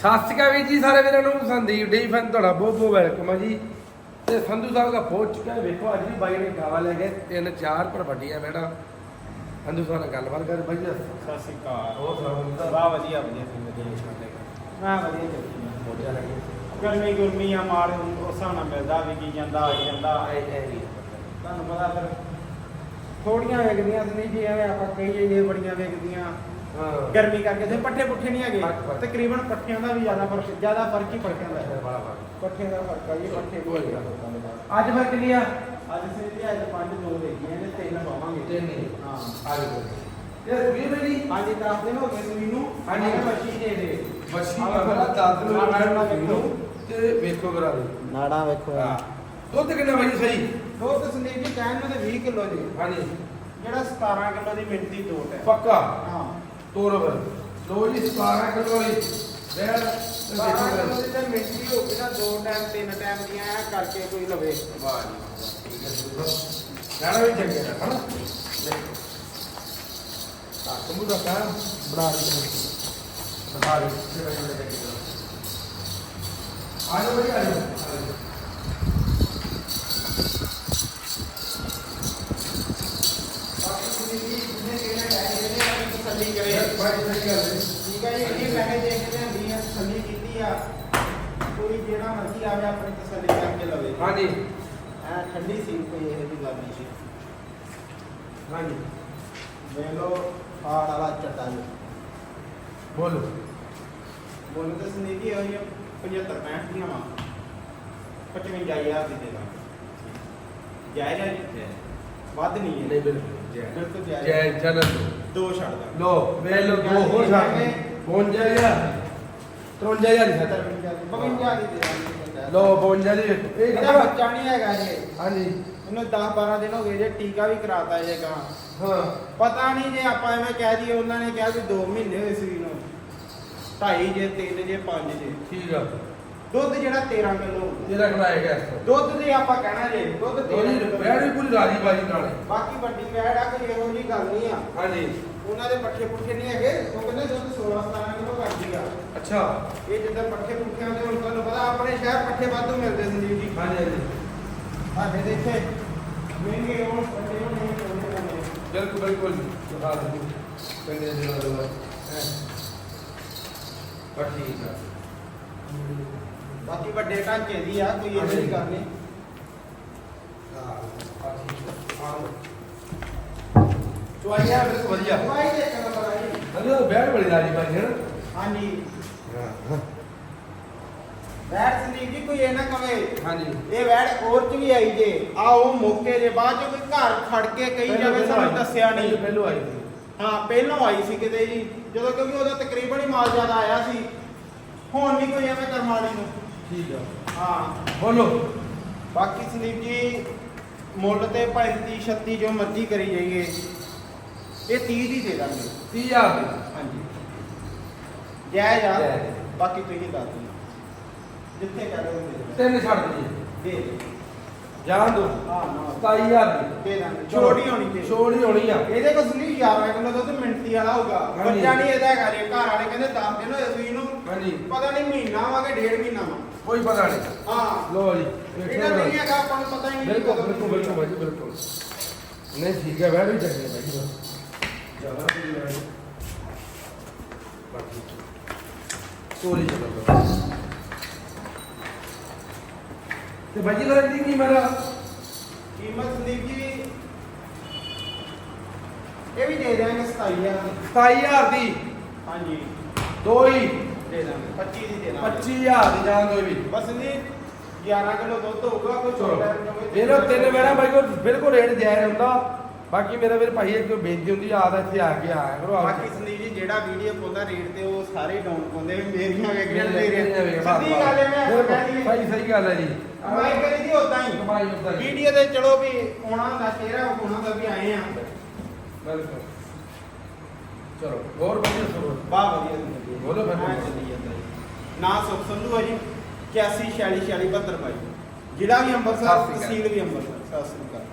ਸਤਿ ਸ਼੍ਰੀ ਅਕਾਲ ਵੀਰ ਜੀ ਸਾਰੇ ਵੀਰਾਂ ਨੂੰ ਸੰਦੀਪ ਡੀ ਫਨ ਤੁਹਾਡਾ ਬਹੁਤ ਬਹੁਤ ਵੈਲਕਮ ਹੈ ਜੀ। ਤੇ ਸੰਧੂ ਸਾਹਿਬ ਦਾ ਪਹੁੰਚ ਚੁੱਕਾ ਹੈ ਵੇਖੋ ਅੱਜ ਵੀ ਬਾਈ ਨੇ ਗਾਵਾਂ ਲੈ ਗਏ ਤਿੰਨ ਚਾਰ ਪਰ ਵੱਡੀਆਂ ਬੈਠਾ। ਸੰਧੂ ਸਾਹਿਬ ਨਾਲ ਗੱਲਬਾਤ ਕਰ ਬਾਈ ਜੀ। ਸਤਿ ਸ਼੍ਰੀ ਅਕਾਲ। ਹੋਰ ਸੁਣਾਓ ਵਾਹ ਵਧੀਆ ਵਧੀਆ ਤੁਸੀਂ ਵਧੀਆ ਮੈਂ ਵਧੀਆ ਚੱਲਦੀ ਹਾਂ। ਵਧੀਆ ਲੱਗੇ ਗਰਮੀ ਗੁਰਮੀ ਆ ਮਾਲ ਉਸ ਹਿਸਾਬ ਨਾਲ ਮਿਲਦਾ ਵੀ ਕੀ ਜਾਂਦਾ ਆਈ ਜਾਂਦਾ। ਤੁਹਾਨੂੰ ਪਤਾ ਫਿਰ ਥੋੜੀਆਂ ਵੇਖਦੀਆਂ ਤੇ ਨਹੀਂ ਜੀ ਐਵੇਂ ਆਪਾਂ ਕਈ ਜਿਹੜੇ ਬੜੀਆਂ ਵੇਖਦੀਆਂ। ਹਾਂ। ਗਰਮੀ ਕਰਕੇ ਤੇ ਪੱਠੇ ਪੁੱਠੇ ਨਹੀਂ ਹੈਗੇ। ਤਕਰੀਬਨ ਪੱਠਿਆਂ ਦਾ ਵੀ ਜ਼ਿਆਦਾ ਫ਼ਰਕ ਜ਼ਿਆਦਾ ਫ਼ਰਕ ਹੀ ਪੱਠਿਆਂ ਦਾ ਹੈ। ਬੜਾ ਬੜਾ ਪੱਠਿਆਂ ਦਾ ਫ਼ਰਕ ਆ ਜੀ ਪੱਠੇ ਕੋਈ ਅੱਜ ਫ਼ਰਕ ਨਹੀਂ। ਆ ਅੱਜ ਸਿੱਧੇ ਅੱਜ ਪੰਜ ਦੋ ਦੇਖੀਆਂ ਨੇ ਤਿੰਨ ਪਾਵਾਂਗੇ। ਤਿੰਨ ਹੀ। ਹਾਂ। ਆ ਜਾਓ ਇਹ ਵੀਰ ਬਾਈ ਜੀ ਹਾਂਜੀ 10 ਦਿਨ ਹੋ ਗਏ ਸੀ ਮੈਨੂੰ। ਹਾਂਜੀ। ਬੱਚੀ ਦੇ ਦੇ। ਦਾ ਵੇਖੋ, ਦੱਸ ਦਿਨ ਨਾੜਾਂ ਮੈਂ ਵੇਖੋ। ਤੇ ਵੇਖੋ ਕਰਾ ਦੇ ਨਾੜਾਂ ਵੇਖੋ। ਹਾਂ। ਦੁੱਧ ਕਿੰਨਾ ਜੀ ਸਹੀ? ਦੁੱਧ ਸੰਦੀਪ ਜੀ ਕਹਿਣ ਨੂੰ ਤੇ 20 ਕਿਲੋ ਜੀ। ਹਾਂਜੀ। ਜਿਹੜਾ 17 ਕਿਲੋ ਦੀ ਮਿੰਟੀ ਤੋਟ ਹੈ। ਪੱਕਾ? ਹਾਂ। ਤੋਰ ਫਿਰ। ਲੋ ਜੀ 17 ਕਿਲੋ ਵਾਲੀ ਲੈ ਤੇ 17 ਵੇਖੋ ਕਰਾ ਕਿਲੋ ਦੀ ਤਾਂ ਮਿੰਟੀ ਹੋ ਗਈ ਨਾ ਦੋ ਟਾਈਮ ਤਿੰਨ ਟਾਈਮ ਦੀਆਂ ਐਂ ਕਰਕੇ ਕੋਈ ਲਵੇ। ਵਾਹ ਜੀ ਗਾਣਾ ਵੀ ਚੰਗੇ ਹੈ ਹਨਾ? ਤਾਂ ਤੁਮੂ ਦਾ ਕੰਮ ਬਣਾ ਲਈ ਬਣਾ ਲਈ। ਆ ਜਾਓ ਬਈ ਆ ਜਾਓ। ਤਸੱਲੀ ਕਰੇ ਬਾਈ ਸਹੀ ਗੱਲ ਹੈ ਠੀਕ ਹੈ ਜੀ ਇਹ ਪੈਸੇ ਦੇ ਕੇ ਲਿਆਂਦੀ ਆ ਤਸੱਲੀ ਕੀਤੀ ਆ। ਕੋਈ ਜਿਹੜਾ ਮਰਜ਼ੀ ਆਵੇ ਆਪਣੀ ਤਸੱਲੀ ਕਰਕੇ ਲਵੇ। ਹਾਂਜੀ। ਐ ਠੰਡੀ ਸੀ ਕੋਈ ਇਹ ਵੀ ਗੱਲ ਨਹੀਂ ਸੀ। ਹਾਂਜੀ। ਵੇਖ ਲਓ ਹਾੜ ਵਾਲਾ ਚੱਟਾ ਜੀ। ਬੋਲੋ। ਬੋਲ ਤਾਂ ਜੀ ਹੋਈ 75 65 ਦੀਆਂ ਵਾ। 55000 ਦੀ ਦੇ ਦਾਂਗੇ ਜਾਇਜ਼ ਹੈ ਜੀ। ਵੱਧ ਨਹੀਂ ਹੈ। ਨਹੀਂ ਬਿਲਕੁਲ। ਜੈ। ਬਿਲਕੁਲ ਜਾਇਜ਼ ਜੈ ਚਲੋ ਦੋ ਛੱਡ ਦਾਂਗੇ ਲੋ ਵੇ ਲੋ ਦੋ ਹੋਰ ਸਾਡੇ 55000 53000 ਦੀ ਸਾਡਾ 52 ਦੀ ਦੇ ਦਾਂਗੇ ਲੋ 52 ਦੀ ਇਹ ਇਹਦਾ ਕਿਹੜਾ ਬੱਚਾ ਨਹੀਂ ਹੈਗਾ ਜੀ ਹਾਂਜੀ। ਇਹਨੂੰ 10 12 ਦਿਨ ਹੋ ਗਏ ਜੇ ਟੀਕਾ ਵੀ ਕਰਾਤਾ ਜੇ ਗਾਂ ਹਾਂ। ਪਤਾ ਨਹੀਂ ਜੇ ਆਪਾਂ ਐਵੇਂ ਕਹਿ ਦਈਏ ਉਹਨਾਂ ਨੇ ਕਿਹਾ ਵੀ 2 ਮਹੀਨੇ ਹੋਏ ਸੀ ਨੂੰ। 2.5 ਜੇ 3 ਜੇ 5 ਜੇ। ਠੀਕ ਆ। ਦੁੱਧ ਜਿਹੜਾ 13 ਕਿਲੋ। ਤੇਰਾ ਖੜਾਇਆ ਗਿਆ ਇਸ ਦੁੱਧ ਦੀ ਆਪਾਂ ਕਹਿਣਾ ਜੇ ਦੁੱਧ 13 ਤੋਂ ਕਿਲੋ। ਬੈੜੀ ਪੂਰੀ ਰਾਜੀ ਬਾਜੀ ਨਾਲ ਹੈ। ਬਾਕੀ ਵੱਡੀ ਵੈੜ ਆ ਕੋਈ ਇਹੋ ਜਿਹੀ ਗੱਲ ਨਹੀਂ ਆ। ਹਾਂਜੀ। ਉਹਨਾਂ ਦੇ ਪੱਠੇ ਪੁੱਠੇ ਨਹੀਂ ਹੈਗੇ ਉਹ ਕਹਿੰਦੇ ਦੁੱਧ 16 17 ਕਿਲੋ ਕਰਦੀ ਆ। ਅੱਛਾ। ਇਹ ਜਿੱਦਾਂ ਪੱਠੇ ਪੁੱਠਿਆਂ ਦੇ ਹੁਣ ਤੁਹਾਨੂੰ ਪਤਾ ਆਪਣੇ ਸ਼ਹਿਰ ਪੱਠੇ ਵਾਧੂ ਮਿਲਦੇ ਸੰਜੀਵ ਜੀ। ਹਾਂਜੀ ਹਾਂਜੀ। ਸਾਡੇ ਦੇ ਇੱਥੇ ਮਹਿੰਗੇ ਹੋਣ ਪੱਠੇ ਹੋਣ ਨਹੀਂ ਮਿਲਦੇ ਬਿਲਕੁਲ ਬਿਲਕੁਲ ਦਿਖਾ ਦੇ ਕੰਨੇ ਦੇ ਨਾਲ ਹੈ। ਪਰ ਠੀਕ ਆ। ਬਾਕੀ ਵੱਡੇ ਢਾਂਚੇ ਦੀ ਆ ਕੋਈ ਇਹੋ ਨਹੀਂ। ਚੁਆਈਆ ਬਿਲਕੁਲ ਵਧੀਆ। ਦਵਾਈ ਦੇ ਕੰਮ ਕਰਾਈ ਹਾਂਜੀ ਉਹ ਬੈੜ ਬੜੀ ਰਾਜੀ ਬਾਜੀ ਹੈ ਹਾਂਜੀ। ਨਾ ਵੈੜ ਸੰਦੀਪ ਜੀ ਕੋਈ ਇਹ ਨਾ ਕਵੇ ਹਾਂਜੀ। ਇਹ ਵੈੜ ਹੋਰ ਚ ਵੀ ਆਈ ਜੇ। ਆ ਉਹ ਮੌਕੇ ਜੇ ਬਾਅਦ ਚ ਕੋਈ ਘਰ ਖੜ ਕੇ ਕਹੀ ਜਾਵੇ ਸਾਨੂੰ ਦੱਸਿਆ ਨਹੀਂ। ਪਹਿਲੋ ਆਈ ਸੀ। ਹਾਂ ਪਹਿਲਾਂ ਆਈ ਸੀ ਕਿਤੇ ਜੀ। ਜਦੋਂ ਕਿਉਂਕਿ ਉਹਦਾ ਤਕਰੀਬਨ ਹੀ ਮਾਲ ਜ਼ਿਆਦਾ ਆਇਆ ਸੀ। ਹੁਣ ਨਹੀਂ ਕੋਈ ਐਵੇਂ ਕਰਮਾਲੀ ਨੂੰ? ਠੀਕ ਆ। ਹਾਂ। ਬੋਲੋ। ਬਾਕੀ ਸੰਦੀਪ ਜੀ ਮੁੱਲ ਤੇ 35 36 ਜੋ ਮਰਜ਼ੀ ਕਰੀ ਜਾਈਏ। ਇਹ 30 ਦੀ ਦੇ ਦਾਂਗੇ। 30000 ਦੀ। ਹਾਂਜੀ। ਜੈ ਜਾ। ਜਾਇਜ਼। ਬਾਕੀ ਤੁਸੀਂ ਦੱਸ ਦਿਓ। ਜਿੱਥੇ ਕਹਿ ਰਹੇ ਹੋ ਦੇ। ਤਿੰਨ ਛੱਡ ਦਈਏ ਦੇ ਦਿਓ। ਜਾਣ ਦੋ। ਹਾਂ ਨਾ। 27000 ਦੀ। ਦੇ ਦਾਂਗੇ। ਛੋਟੀ ਹੋਣੀ ਤੇ। ਛੋੜੀ ਹੋਣੀ ਆ। ਇਹਦੇ ਕੋਲ ਸੁਣੀ 11 ਕਿਲੋ ਦੁੱਧ ਮਿੰਟੀ ਵਾਲਾ ਹੋਊਗਾ। ਹਾਂਜੀ। ਬੱਚਾ ਨਹੀਂ ਇਹਦਾ ਹੈਗਾ ਜੇ। ਘਰ ਵਾਲੇ ਕਹਿੰਦੇ 10 ਦਿਨ ਹੋਏ ਸੂਈ ਨੂੰ ਹਾਂਜੀ। ਪਤਾ ਨਹੀਂ ਮਹੀਨਾ ਵਾ ਕਿ ਡੇਢ ਮਹੀਨਾ ਵਾ। ਕੋਈ ਪਤਾ ਨਹੀਂ। ਹਾਂ। ਲੋ ਜੀ ਇਹਦਾ ਨਹੀਂ ਹੈਗਾ ਆਪਾਂ ਨੂੰ ਪਤਾ ਹੀ ਨਹੀਂ ਬਿਲਕੁਲ ਬਿਲਕੁਲ ਆ। ਬਿਲਕੁਲ ਭਾਜੀ ਬਿਲਕੁਲ। ਨਹੀਂ ਠੀਕ ਹੈ ਵੈਰ ਹੈ ਭਾਜੀ ਬਸ ਜ਼ਿਆਦਾ ਨਹੀਂ ਲੈਣੀ ਬਾਕੀ ਸੋਰੀ ਚਲੋ ਤੇ ਭਾਜੀ ਦਾ ਕੀ ਮੇਰਾ? ਕੀਮਤ ਸੰਦੀਪ ਜੀ ਇਹ ਵੀ ਦੇ ਦਿਆਂਗੇ 27000 ਦੀ। 27000 ਦੀ? ਹਾਂਜੀ। ਦੋ ਹੀ। ਦੇ ਦਾਂਗੇ 25 ਦੀ ਦੇ ਦਾਂਗੇ 25000 ਦੀ ਜਾਣ ਦੋ ਵੀ। ਬਸ ਨਹੀਂ 11 ਕਿਲੋ ਦੁੱਧ ਹੋਊਗਾ ਕੋਈ ਛੋਟਾ ਹੋਵੇ। ਇਹਦਾ ਤਿੰਨ ਮੇਰਾ ਭਾਈ ਕੋਲ ਬਿਲਕੁਲ ਰੇਟ ਜਾਇਜ਼ ਹੁੰਦਾ। ਬਾਕੀ ਮੇਰਾ ਵੀਰ ਭਾਈ ਇੱਕ ਬੇਨਤੀ ਹੁੰਦੀ ਆ ਆਦਾ ਇੱਥੇ ਆ ਕੇ ਆਇਆ ਕਰੋ ਆ ਬਾਕੀ ਸੰਦੀਪ ਜੀ ਜਿਹੜਾ ਵੀਡੀਓ ਪਾਉਂਦਾ ਰੇਟ ਤੇ ਉਹ ਸਾਰੇ ਡਾਊਨ ਪਾਉਂਦੇ ਮੇਰੀਆਂ ਮੇਰੇ ਤੇਰੀਆਂ ਮੇਰੇ ਸਿੱਧੀ ਗੱਲ ਹੈ ਮੈਂ ਬਿਲਕੁਲ, ਕਹਿ ਰਹੀ ਭਾਈ ਸਹੀ ਗੱਲ ਹੈ ਜੀ। ਕਮਾਈ ਕਰੀ ਦੀ ਉਦਾਂ ਹੀ। ਕਮਾਈ ਉਦਾਂ ਹੀ। ਵੀਡੀਓ ਤੇ ਚਲੋ ਵੀ ਆਉਣਾ ਹੁੰਦਾ ਚਿਹਰਾ ਵਿਖਾਉਣਾ ਦਾ ਵੀ ਆਏ ਆ। ਬਿਲਕੁਲ। ਚਲੋ ਹੋਰ ਵਧੀਆ ਸੁਣੋ ਬਾ ਵਧੀਆ ਜ਼ਿੰਦਗੀ ਹੈ। ਬੋਲੋ ਫਿਰ। ਐਂ ਚੱਲੀ ਜਾਂਦਾ ਜੀ। ਨਾਂ ਸੁਖ ਸੰਧੂ ਹੈ ਜੀ 81 46 46 72 ਬਾਈ ਜ਼ਿਲ੍ਹਾ ਵੀ ਅੰਮ੍ਰਿਤਸਰ ਸਤਿ ਸ਼੍ਰੀ ਅਕਾਲ। ਤਹਿਸੀਲ ਵੀ ਅੰਮ੍ਰਿਤਸਰ ਸਤਿ ਸ੍ਰੀ ਅਕਾਲ